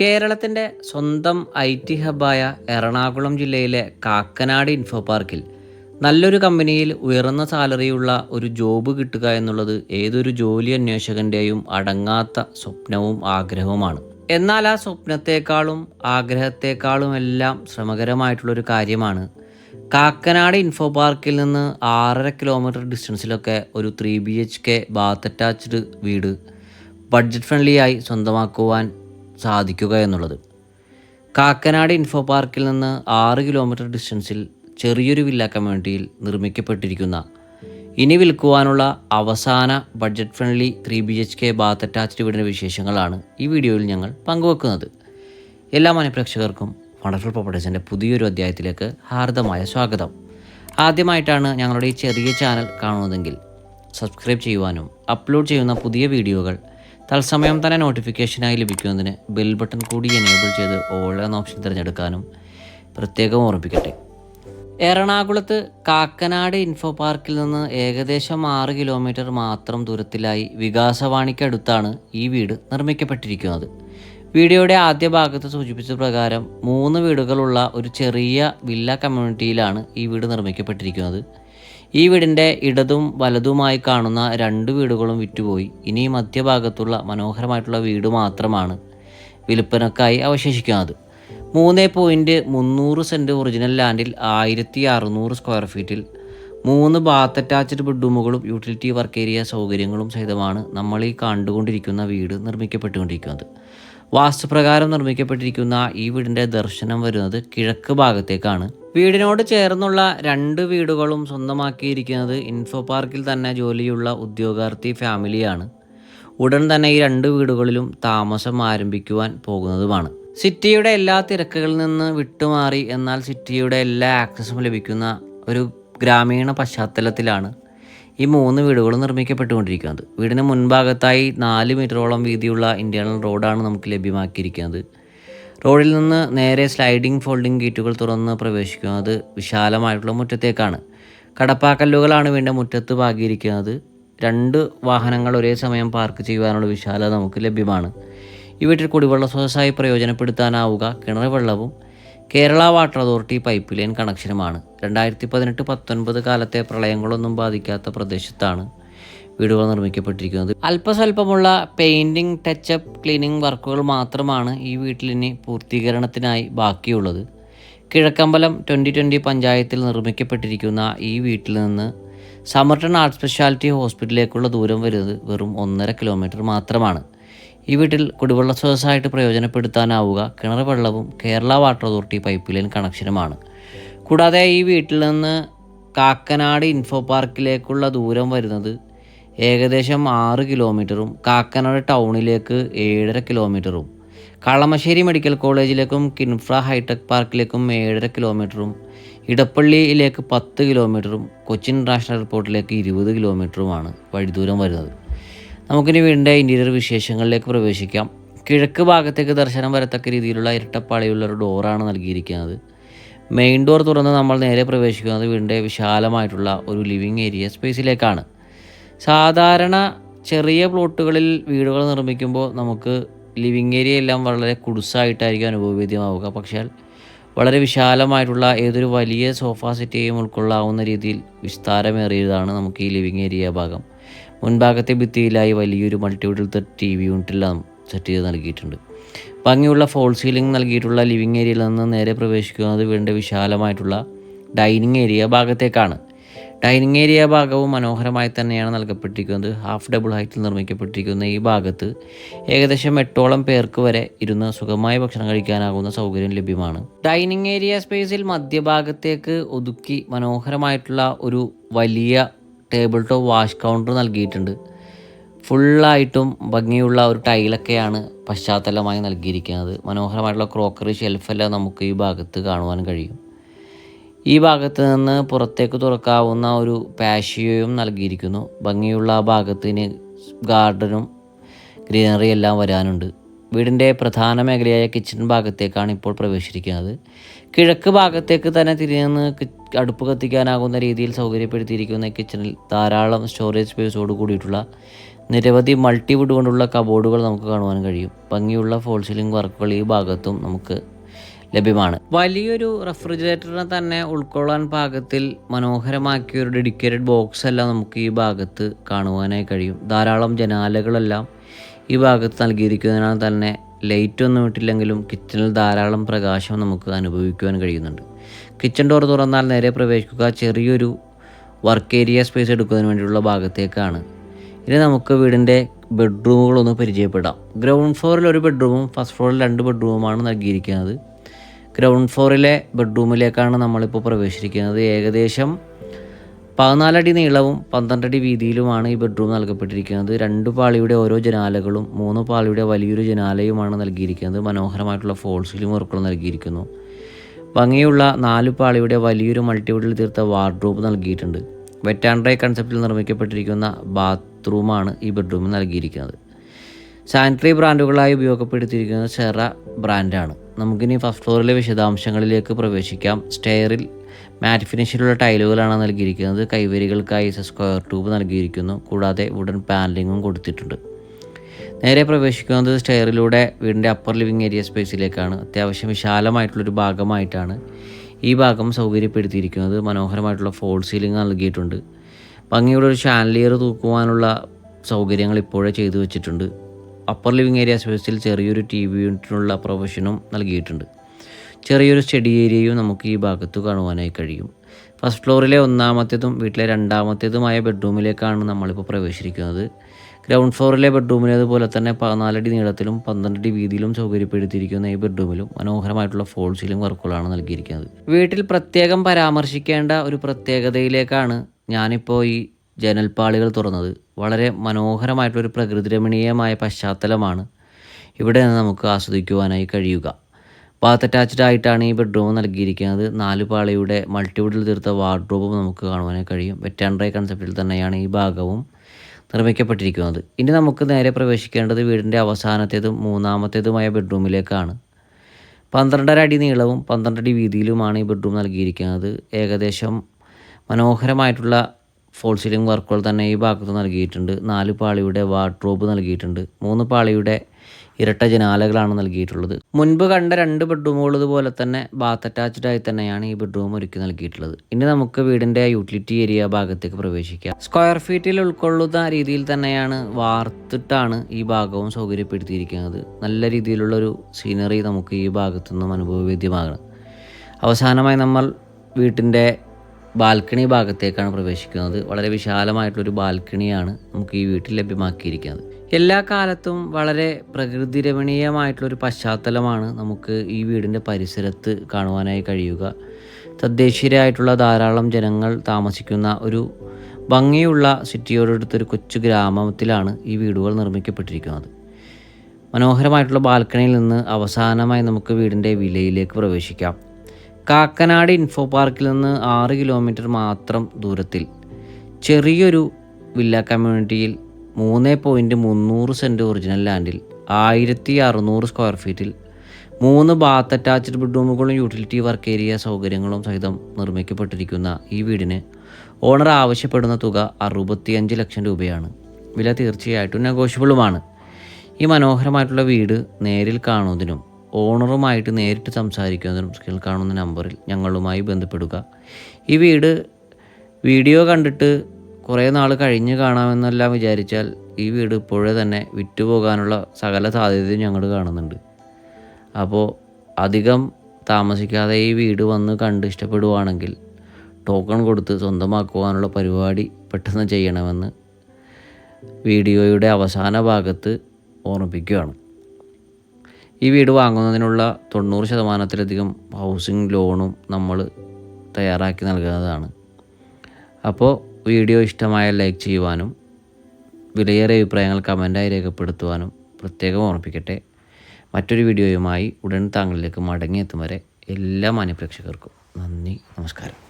കേരളത്തിന്റെ സ്വന്തം I T ഹബായ Ernakulam ജില്ലയിലെ കാക്കനാട് ഇൻഫോ പാർക്കിൽ നല്ലൊരു കമ്പനിയിൽ ഉയർന്ന സാലറിയുള്ള ഒരു ജോബ് കിട്ടുക എന്നുള്ളത് ഏതൊരു ജോലി അന്വേഷകന്റെയും അടങ്ങാത്ത സ്വപ്നവും ആഗ്രഹവുമാണ്. എന്നാൽ ആ സ്വപ്നത്തെക്കാളും ആഗ്രഹത്തെക്കാളും എല്ലാം ശ്രമകരമായിട്ടുള്ളൊരു കാര്യമാണ്. കാക്കനാട് ഇൻഫോ പാർക്കിൽ നിന്ന് ആറര കിലോമീറ്റർ ഡിസ്റ്റൻസിലൊക്കെ ഒരു three B H K bath attached വീട്. ബഡ്ജറ്റ് ഫ്രണ്ട്ലിയായി സ്വന്തമാക്കുവാൻ സാധിക്കുക എന്നുള്ളത്. കാക്കനാട് ഇൻഫോ പാർക്കിൽ നിന്ന് ആറ് കിലോമീറ്റർ ഡിസ്റ്റൻസിൽ ചെറിയൊരു വില്ല കമ്മ്യൂണിറ്റിയിൽ നിർമ്മിക്കപ്പെട്ടിരിക്കുന്ന ഇനി വിൽക്കുവാനുള്ള അവസാന budget friendly three B H K bath attached വീടിന്റെ വിശേഷങ്ങളാണ് ഈ വീഡിയോയിൽ ഞങ്ങൾ പങ്കുവെക്കുന്നത്. എല്ലാ മനഃപ്രേക്ഷകർക്കും വണ്ടർഫുൾ പ്രോപ്പർട്ടീസിന്റെ പുതിയൊരു അധ്യായത്തിലേക്ക് ഹാർദമായ സ്വാഗതം. ആദ്യമായിട്ടാണ് ഞങ്ങളുടെ ഈ ചെറിയ ചാനൽ കാണുന്നതെങ്കിൽ സബ്സ്ക്രൈബ് ചെയ്യുവാനും അപ്ലോഡ് ചെയ്യുന്ന പുതിയ വീഡിയോകൾ തത്സമയം തന്നെ നോട്ടിഫിക്കേഷനായി ലഭിക്കുന്നതിന് ബെൽ ബട്ടൺ കൂടി എനേബിൾ ചെയ്ത് ഓൾ എന്ന ഓപ്ഷൻ തിരഞ്ഞെടുക്കാനും പ്രത്യേകം ഓർമ്മിപ്പിക്കട്ടെ. എറണാകുളത്ത് കാക്കനാട് ഇൻഫോ പാർക്കിൽ നിന്ന് ഏകദേശം ആറ് കിലോമീറ്റർ മാത്രം ദൂരത്തിലായി വികാസവാണിക്കടുത്താണ് ഈ വീട് നിർമ്മിക്കപ്പെട്ടിരിക്കുന്നത്. വീഡിയോയുടെ ആദ്യ ഭാഗത്ത് സൂചിപ്പിച്ച പ്രകാരം മൂന്ന് വീടുകളുള്ള ഒരു ചെറിയ വില്ല കമ്മ്യൂണിറ്റിയിലാണ് ഈ വീട് നിർമ്മിക്കപ്പെട്ടിരിക്കുന്നത്. ഈ വീടിന്റെ ഇടതും വലതുമായി കാണുന്ന രണ്ട് വീടുകളും വിറ്റുപോയി. ഇനി മധ്യഭാഗത്തുള്ള മനോഹരമായിട്ടുള്ള വീട് മാത്രമാണ് വിൽപ്പനക്കായി അവശേഷിക്കുന്നത്. മൂന്ന് പോയിന്റ് മുന്നൂറ് സെന്റ് ഒറിജിനൽ ലാൻഡിൽ ആയിരത്തി അറുന്നൂറ് സ്ക്വയർ ഫീറ്റിൽ മൂന്ന് ബാത്ത് അറ്റാച്ച്ഡ് ബെഡ്റൂമുകളും യൂട്ടിലിറ്റി വർക്ക് ഏരിയ സൗകര്യങ്ങളും സഹിതമാണ് നമ്മൾ ഈ കണ്ടുകൊണ്ടിരിക്കുന്ന വീട് നിർമ്മിക്കപ്പെട്ടുകൊണ്ടിരിക്കുന്നത്. വാസ്തുപ്രകാരം നിർമ്മിക്കപ്പെട്ടിരിക്കുന്ന ഈ വീടിന്റെ ദർശനം വരുന്നത് കിഴക്ക് ഭാഗത്തേക്കാണ്. വീടിനോട് ചേർന്നുള്ള രണ്ട് വീടുകളും സ്വന്തമാക്കിയിരിക്കുന്നത് ഇൻഫോ പാർക്കിൽ തന്നെ ജോലിയുള്ള ഉദ്യോഗാർത്ഥി ഫാമിലിയാണ്. ഉടൻ തന്നെ ഈ രണ്ട് വീടുകളിലും താമസം ആരംഭിക്കുവാൻ പോകുന്നതുമാണ്. സിറ്റിയുടെ എല്ലാ തിരക്കുകളിൽ നിന്ന് വിട്ടുമാറി എന്നാൽ സിറ്റിയുടെ എല്ലാ ആക്സസും ലഭിക്കുന്ന ഒരു ഗ്രാമീണ പശ്ചാത്തലത്തിലാണ്. ഈ മൂന്ന് വീടുകളും നിർമ്മിക്കപ്പെട്ടുകൊണ്ടിരിക്കുന്നത്. വീടിന് മുൻഭാഗത്തായി നാല് മീറ്ററോളം വീതിയുള്ള ഇന്റേണൽ റോഡാണ് നമുക്ക് ലഭ്യമാക്കിയിരിക്കുന്നത്. റോഡിൽ നിന്ന് നേരെ സ്ലൈഡിംഗ് ഫോൾഡിംഗ് ഗേറ്റുകൾ തുറന്ന് പ്രവേശിക്കുന്നത് വിശാലമായിട്ടുള്ള മുറ്റത്തേക്കാണ്. കടപ്പാക്കല്ലുകളാണ് വീണ്ടും മുറ്റത്ത് പാകിയിരിക്കുന്നത്. രണ്ട് വാഹനങ്ങൾ ഒരേ സമയം പാർക്ക് ചെയ്യുവാനുള്ള വിശാലത നമുക്ക് ലഭ്യമാണ്. ഈ വീട്ടിൽ കുടിവെള്ള സ്രോതസ്സായി പ്രയോജനപ്പെടുത്താനാവുക. കിണർ വെള്ളവും Kerala water authority pipe line കണക്ഷനുമാണ്. രണ്ടായിരത്തി പതിനെട്ട് പത്തൊൻപത് കാലത്തെ പ്രളയങ്ങളൊന്നും ബാധിക്കാത്ത പ്രദേശത്താണ് വീടുകൾ നിർമ്മിക്കപ്പെട്ടിരിക്കുന്നത്. അല്പസ്വല്പമുള്ള പെയിന്റിംഗ് ടച്ചപ്പ് ക്ലീനിങ് വർക്കുകൾ മാത്രമാണ് ഈ വീട്ടിലിനി പൂർത്തീകരണത്തിനായി ബാക്കിയുള്ളത്. കിഴക്കമ്പലം ട്വന്റി ട്വന്റി പഞ്ചായത്തിൽ നിർമ്മിക്കപ്പെട്ടിരിക്കുന്ന ഈ വീട്ടിൽ നിന്ന് സമർട്ടൺ ആർട്ട് സ്പെഷ്യാലിറ്റി ഹോസ്പിറ്റലിലേക്കുള്ള ദൂരം വരുന്നത് വെറും ഒന്നര കിലോമീറ്റർ മാത്രമാണ്. ഈ വീട്ടിൽ കുടിവെള്ള സ്രോതസ്സായിട്ട് പ്രയോജനപ്പെടുത്താനാവുക കിണർ വെള്ളവും Kerala water authority pipe line കണക്ഷനുമാണ്. കൂടാതെ ഈ വീട്ടിൽ നിന്ന് കാക്കനാട് ഇൻഫോ പാർക്കിലേക്കുള്ള ദൂരം വരുന്നത് ഏകദേശം ആറ് കിലോമീറ്ററും കാക്കനാട് ടൗണിലേക്ക് ഏഴര കിലോമീറ്ററും കളമശ്ശേരി മെഡിക്കൽ കോളേജിലേക്കും കിൻഫ്ര ഹൈടെക് പാർക്കിലേക്കും ഏഴര കിലോമീറ്ററും ഇടപ്പള്ളിയിലേക്ക് പത്ത് കിലോമീറ്ററും കൊച്ചിൻ ഇന്റർനാഷണൽ എയർപോർട്ടിലേക്ക് ഇരുപത് കിലോമീറ്ററുമാണ് വഴിദൂരം വരുന്നത്. നമുക്കിനി വീടിന്റെ ഇന്റീരിയർ വിശേഷങ്ങളിലേക്ക് പ്രവേശിക്കാം. കിഴക്ക് ഭാഗത്തേക്ക് ദർശനം വരത്തക്ക രീതിയിലുള്ള ഇരട്ടപ്പാളിയുള്ള ഒരു ഡോറാണ് നൽകിയിരിക്കുന്നത്. മെയിൻ ഡോർ തുറന്ന് നമ്മൾ നേരെ പ്രവേശിക്കുന്നത് വീടിന്റെ വിശാലമായിട്ടുള്ള ഒരു ലിവിങ് ഏരിയ സ്പേസിലേക്കാണ് സാധാരണ ചെറിയ പ്ലോട്ടുകളിൽ വീടുകൾ നിർമ്മിക്കുമ്പോൾ നമുക്ക് ലിവിങ് ഏരിയ എല്ലാം വളരെ കുടുസായിട്ടായിരിക്കും അനുഭവവേദ്യമാവുക. പക്ഷേ വളരെ വിശാലമായിട്ടുള്ള ഏതൊരു വലിയ സോഫ സെറ്റേയും ഉൾക്കൊള്ളാവുന്ന രീതിയിൽ വിസ്താരമേറിയതാണ് നമുക്ക് ഈ ലിവിങ് ഏരിയ ഭാഗം. മുൻഭാഗത്തെ ഭിത്തിയിലായി വലിയൊരു മൾട്ടിവിഡിൽ ടി വി യൂണിറ്റെല്ലാം സെറ്റ് ചെയ്ത് നൽകിയിട്ടുണ്ട്. ഭംഗിയുള്ള ഫോൾ സീലിംഗ് നൽകിയിട്ടുള്ള ലിവിങ് ഏരിയയിൽ നിന്ന് നേരെ പ്രവേശിക്കുന്നത് വീടിന്റെ വിശാലമായിട്ടുള്ള ഡൈനിങ് ഏരിയ ഭാഗത്തേക്കാണ്. ഡൈനിങ് ഏരിയ ഭാഗവും മനോഹരമായി തന്നെയാണ് നൽകപ്പെട്ടിരിക്കുന്നത്. ഹാഫ് ഡബിൾ ഹൈറ്റിൽ നിർമ്മിക്കപ്പെട്ടിരിക്കുന്ന ഈ ഭാഗത്ത് ഏകദേശം എട്ടോളം പേർക്ക് വരെ ഇരുന്ന് സുഖമായി ഭക്ഷണം കഴിക്കാനാകുന്ന സൗകര്യം ലഭ്യമാണ്. ഡൈനിങ് ഏരിയ സ്പേസിൽ മധ്യഭാഗത്തേക്ക് ഒതുക്കി മനോഹരമായിട്ടുള്ള ഒരു വലിയ ടേബിൾ ടോപ്പ് വാഷ് കൗണ്ടർ നൽകിയിട്ടുണ്ട്. ഫുള്ളായിട്ടും ഭംഗിയുള്ള ഒരു ടൈലൊക്കെയാണ് പശ്ചാത്തലമായി നൽകിയിരിക്കുന്നത്. മനോഹരമായിട്ടുള്ള ക്രോക്കറി ഷെൽഫെല്ലാം നമുക്ക് ഈ ഭാഗത്ത് കാണുവാൻ കഴിയും. ഈ ഭാഗത്ത് നിന്ന് പുറത്തേക്ക് തുറക്കാവുന്ന ഒരു പാഷിയോയും നൽകിയിരിക്കുന്നു. ഭംഗിയുള്ള ആ ഭാഗത്തിന് ഗാർഡനും ഗ്രീനറി എല്ലാം വരാനുണ്ട്. വീടിന്റെ പ്രധാന മേഖലയായ കിച്ചൺ ഭാഗത്തേക്കാണ് ഇപ്പോൾ പ്രവേശിച്ചിരിക്കുന്നത്. കിഴക്ക് ഭാഗത്തേക്ക് തന്നെ തിരിഞ്ഞ് അടുപ്പ് കത്തിക്കാനാകുന്ന രീതിയിൽ സൗകര്യപ്പെടുത്തിയിരിക്കുന്ന കിച്ചണിൽ ധാരാളം സ്റ്റോറേജ് സ്പേസോട് കൂടിയിട്ടുള്ള നിരവധി മൾട്ടിവുഡ് കൊണ്ടുള്ള കബോർഡുകൾ നമുക്ക് കാണുവാൻ കഴിയും. ഭംഗിയുള്ള ഫോൾ സീലിംഗ് വർക്കുകൾ ഈ ഭാഗത്തും നമുക്ക് ലഭ്യമാണ്. വലിയൊരു റെഫ്രിജറേറ്ററിനെ തന്നെ ഉൾക്കൊള്ളാൻ പാകത്തിൽ മനോഹരമാക്കിയ ഒരു ഡെഡിക്കേറ്റഡ് ബോക്സ് എല്ലാം നമുക്ക് ഈ ഭാഗത്ത് കാണുവാനായി കഴിയും. ധാരാളം ജനാലകളെല്ലാം ഈ ഭാഗത്ത് നൽകിയിരിക്കുന്നതിനാൽ തന്നെ ലൈറ്റ് ഒന്നും ഇട്ടില്ലെങ്കിലും കിച്ചണിൽ ധാരാളം പ്രകാശം നമുക്ക് അനുഭവിക്കുവാൻ കഴിയുന്നുണ്ട്. കിച്ചൺ ഡോർ തുറന്നാൽ നേരെ പ്രവേശിക്കുക ചെറിയൊരു വർക്ക് ഏരിയ സ്പേസ് എടുക്കുന്നതിന് വേണ്ടിയുള്ള ഭാഗത്തേക്കാണ്. ഇനി നമുക്ക് വീടിന്റെ ബെഡ്റൂമുകളൊന്ന് പരിചയപ്പെടാം. ഗ്രൗണ്ട് ഫ്ലോറിൽ ഒരു ബെഡ്റൂമും ഫസ്റ്റ് ഫ്ലോറിൽ രണ്ട് ബെഡ്റൂമുമാണ് നൽകിയിരിക്കുന്നത്. ഗ്രൗണ്ട് ഫ്ലോറിലെ ബെഡ്റൂമിലേക്കാണ് നമ്മളിപ്പോൾ പ്രവേശിച്ചിരിക്കുന്നത്. ഏകദേശം പതിനാലടി നീളവും പന്ത്രണ്ടടി വീതിയിലുമാണ് ഈ ബെഡ്റൂം നൽകപ്പെട്ടിരിക്കുന്നത്. രണ്ട് പാളിയുടെ ഓരോ ജനാലകളും മൂന്ന് പാളിയുടെ വലിയൊരു ജനാലയുമാണ് നൽകിയിരിക്കുന്നത്. മനോഹരമായിട്ടുള്ള ഫോൾസിലും സീലിംഗ് വർക്കുകൾ നൽകിയിരിക്കുന്നു. ഭംഗിയുള്ള നാല് പാളിയുടെ വലിയൊരു മൾട്ടിവുഡിൽ തീർത്ത വാർഡ്രോബ് നൽകിയിട്ടുണ്ട്. വെറ്റാൻഡ്രൈ കൺസെപ്റ്റിൽ നിർമ്മിക്കപ്പെട്ടിരിക്കുന്ന ബാത്റൂമാണ് ഈ ബെഡ്റൂമിൽ നൽകിയിരിക്കുന്നത്. സാനിറ്ററി ബ്രാൻഡുകളായി ഉപയോഗപ്പെടുത്തിയിരിക്കുന്നത് സെറ ബ്രാൻഡാണ് നമുക്കിനി ഫസ്റ്റ് ഫ്ലോറിലെ വിശദാംശങ്ങളിലേക്ക് പ്രവേശിക്കാം. സ്റ്റെയറിൽ മാറ്റ് ഫിനിഷിലുള്ള ടൈലുകളാണ് നൽകിയിരിക്കുന്നത്. കൈവരികൾക്കായി സ്ക്വയർ ട്യൂബ് നൽകിയിരിക്കുന്നു. കൂടാതെ വുഡൻ പാനലിങ്ങും കൊടുത്തിട്ടുണ്ട്. നേരെ പ്രവേശിക്കുന്നത് സ്റ്റെയറിലൂടെ വീടിന്റെ അപ്പർ ലിവിങ് ഏരിയ സ്പേസിലേക്കാണ് അത്യാവശ്യം വിശാലമായിട്ടുള്ളൊരു ഭാഗമായിട്ടാണ് ഈ ഭാഗം സൗകര്യപ്പെടുത്തിയിരിക്കുന്നത്. മനോഹരമായിട്ടുള്ള ഫോൾ സീലിംഗ് നൽകിയിട്ടുണ്ട്. ഭംഗിയുടെ ഒരു ഷാൻലിയർ തൂക്കുവാനുള്ള സൗകര്യങ്ങൾ ഇപ്പോഴേ ചെയ്തു വെച്ചിട്ടുണ്ട്. അപ്പർ ലിവിങ് ഏരിയ സ്പേസിൽ ചെറിയൊരു ടി വി യൂണിറ്റിനുള്ള പ്രൊവിഷനും നൽകിയിട്ടുണ്ട്. ചെറിയൊരു സ്റ്റഡി ഏരിയയും നമുക്ക് ഈ ഭാഗത്ത് കാണുവാനായി കഴിയും. ഫസ്റ്റ് ഫ്ലോറിലെ ഒന്നാമത്തേതും വീട്ടിലെ രണ്ടാമത്തേതുമായ ബെഡ്റൂമിലേക്കാണ് നമ്മളിപ്പോൾ പ്രവേശിക്കുന്നത് ഗ്രൗണ്ട് ഫ്ലോറിലെ ബെഡ്റൂമിലേതുപോലെ തന്നെ പതിനാലടി നീളത്തിലും പന്ത്രണ്ടടി വീതിയിലും സൗകര്യപ്പെടുത്തിയിരിക്കുന്ന ഈ ബെഡ്റൂമിലും മനോഹരമായിട്ടുള്ള ഫോൾ സീലിംഗ് വർക്കുകളാണ് നൽകിയിരിക്കുന്നത്. വീട്ടിൽ പ്രത്യേകം പരാമർശിക്കേണ്ട ഒരു പ്രത്യേകതയിലേക്കാണ് ഞാനിപ്പോൾ ഈ ജനൽപ്പാളികൾ തുറന്നത്. വളരെ മനോഹരമായിട്ടുള്ളൊരു പ്രകൃതിരമണീയമായ പശ്ചാത്തലമാണ് ഇവിടെ നിന്ന് നമുക്ക് ആസ്വദിക്കുവാനായി കഴിയുക. ബാത്ത് അറ്റാച്ച്ഡ് ആയിട്ടാണ് ഈ ബെഡ്റൂം നൽകിയിരിക്കുന്നത്. നാല് പാളിയുടെ മൾട്ടിവുഡിൽ തീർത്ത വാർഡ്രോബും നമുക്ക് കാണുവാനായി കഴിയും. വെറ്റ് ആൻഡ് ഡ്രൈ കൺസെപ്റ്റിൽ തന്നെയാണ് ഈ ഭാഗവും നിർമ്മിക്കപ്പെട്ടിരിക്കുന്നത്. ഇനി നമുക്ക് നേരെ പ്രവേശിക്കേണ്ടത് വീടിന്റെ അവസാനത്തേതും മൂന്നാമത്തേതുമായ ബെഡ്റൂമിലേക്കാണ് പന്ത്രണ്ടര അടി നീളവും പന്ത്രണ്ടടി വീതിയിലുമാണ് ഈ ബെഡ്റൂം നൽകിയിരിക്കുന്നത്. ഏകദേശം മനോഹരമായിട്ടുള്ള ഫോൾ സീലിംഗ് വർക്കുകൾ തന്നെ ഈ ഭാഗത്ത് നൽകിയിട്ടുണ്ട്. നാല് പാളിയുടെ വാർഡ്രോബ് നൽകിയിട്ടുണ്ട്. മൂന്ന് പാളിയുടെ ഇരട്ട ജനാലകളാണ് നൽകിയിട്ടുള്ളത്. മുൻപ് കണ്ട രണ്ട് ബെഡ്റൂമുകൾ ഇതുപോലെ തന്നെ ബാത്ത് അറ്റാച്ച്ഡ് ആയി തന്നെയാണ് ഈ ബെഡ്റൂം ഒരുക്കി നൽകിയിട്ടുള്ളത്. ഇനി നമുക്ക് വീടിന്റെ യൂട്ടിലിറ്റി ഏരിയ ഭാഗത്തേക്ക് പ്രവേശിക്കാം. സ്ക്വയർ ഫീറ്റിൽ ഉൾക്കൊള്ളുന്ന രീതിയിൽ തന്നെയാണ് വാർത്തിട്ടാണ് ഈ ഭാഗവും സൗകര്യപ്പെടുത്തിയിരിക്കുന്നത്. നല്ല രീതിയിലുള്ളൊരു സീനറി നമുക്ക് ഈ ഭാഗത്തു നിന്നും അനുഭവവേദ്യമാകണം. അവസാനമായി നമ്മൾ വീട്ടിന്റെ ബാൽക്കണി ഭാഗത്തേക്കാണ് പ്രവേശിക്കുന്നത്. വളരെ വിശാലമായിട്ടുള്ളൊരു ബാൽക്കണിയാണ് നമുക്ക് ഈ വീട്ടിൽ ലഭ്യമാക്കിയിരിക്കുന്നത്. എല്ലാ കാലത്തും വളരെ പ്രകൃതി രമണീയമായിട്ടുള്ളൊരു പശ്ചാത്തലമാണ് നമുക്ക് ഈ വീടിന്റെ പരിസരത്ത് കാണുവാനായി കഴിയുക. തദ്ദേശീയരായിട്ടുള്ള ധാരാളം ജനങ്ങൾ താമസിക്കുന്ന ഒരു ഭംഗിയുള്ള സിറ്റിയോടടുത്തൊരു കൊച്ചു ഗ്രാമത്തിലാണ് ഈ വീടുകൾ നിർമ്മിക്കപ്പെട്ടിരിക്കുന്നത്. മനോഹരമായിട്ടുള്ള ബാൽക്കണിയിൽ നിന്ന് അവസാനമായി നമുക്ക് വീടിന്റെ വിലയിലേക്ക് പ്രവേശിക്കാം. കാക്കനാട് ഇൻഫോ പാർക്കിൽ നിന്ന് ആറ് കിലോമീറ്റർ മാത്രം ദൂരത്തിൽ. ചെറിയൊരു വില്ല കമ്മ്യൂണിറ്റിയിൽ മൂന്ന് പോയിന്റ് മുന്നൂറ് സെന്റ് ഒറിജിനൽ ലാൻഡിൽ ആയിരത്തി അറുന്നൂറ് സ്ക്വയർ ഫീറ്റിൽ മൂന്ന് ബാത്ത് അറ്റാച്ച്ഡ് ബെഡ്റൂമുകളും യൂട്ടിലിറ്റി വർക്ക് ഏരിയ സൗകര്യങ്ങളും സഹിതം നിർമ്മിക്കപ്പെട്ടിരിക്കുന്ന ഈ വീടിന് ഓണർ ആവശ്യപ്പെടുന്ന തുക അറുപത്തിയഞ്ച് ലക്ഷം രൂപയാണ്. വില തീർച്ചയായിട്ടും നെഗോഷ്യബിളുമാണ് ഈ മനോഹരമായിട്ടുള്ള വീട് നേരിൽ കാണുന്നതിനും ഓണറുമായിട്ട് നേരിട്ട് സംസാരിക്കുന്നതിനും സ്കിൽ കാണുന്ന നമ്പറിൽ ഞങ്ങളുമായി ബന്ധപ്പെടുക. ഈ വീട് വീഡിയോ കണ്ടിട്ട് കുറേ നാൾ കഴിഞ്ഞ് കാണാമെന്നെല്ലാം വിചാരിച്ചാൽ ഈ വീട് ഇപ്പോഴേ തന്നെ വിറ്റുപോകാനുള്ള സകല സാധ്യതയും ഞങ്ങൾ കാണുന്നുണ്ട്. അപ്പോൾ അധികം താമസിക്കാതെ ഈ വീട് വന്ന് കണ്ട് ഇഷ്ടപ്പെടുവാണെങ്കിൽ ടോക്കൺ കൊടുത്ത് സ്വന്തമാക്കുവാനുള്ള പരിപാടി പെട്ടെന്ന് ചെയ്യണമെന്ന് വീഡിയോയുടെ അവസാന ഭാഗത്ത് ഓർമ്മിപ്പിക്കുകയാണ്. ഈ വീട് വാങ്ങുന്നതിനുള്ള തൊണ്ണൂറ് ശതമാനത്തിലധികം ഹൗസിംഗ് ലോണും നമ്മൾ തയ്യാറാക്കി നൽകുന്നതാണ്. അപ്പോൾ വീഡിയോ ഇഷ്ടമായ ലൈക്ക് ചെയ്യുവാനും വിലയേറിയ അഭിപ്രായങ്ങൾ കമന്റായി രേഖപ്പെടുത്തുവാനും പ്രത്യേകം ഓർമ്മിപ്പിക്കട്ടെ. മറ്റൊരു വീഡിയോയുമായി ഉടൻ താങ്കളിലേക്ക് മടങ്ങിയെത്തും വരെ എല്ലാ മാന്യപ്രേക്ഷകർക്കും നന്ദി നമസ്കാരം.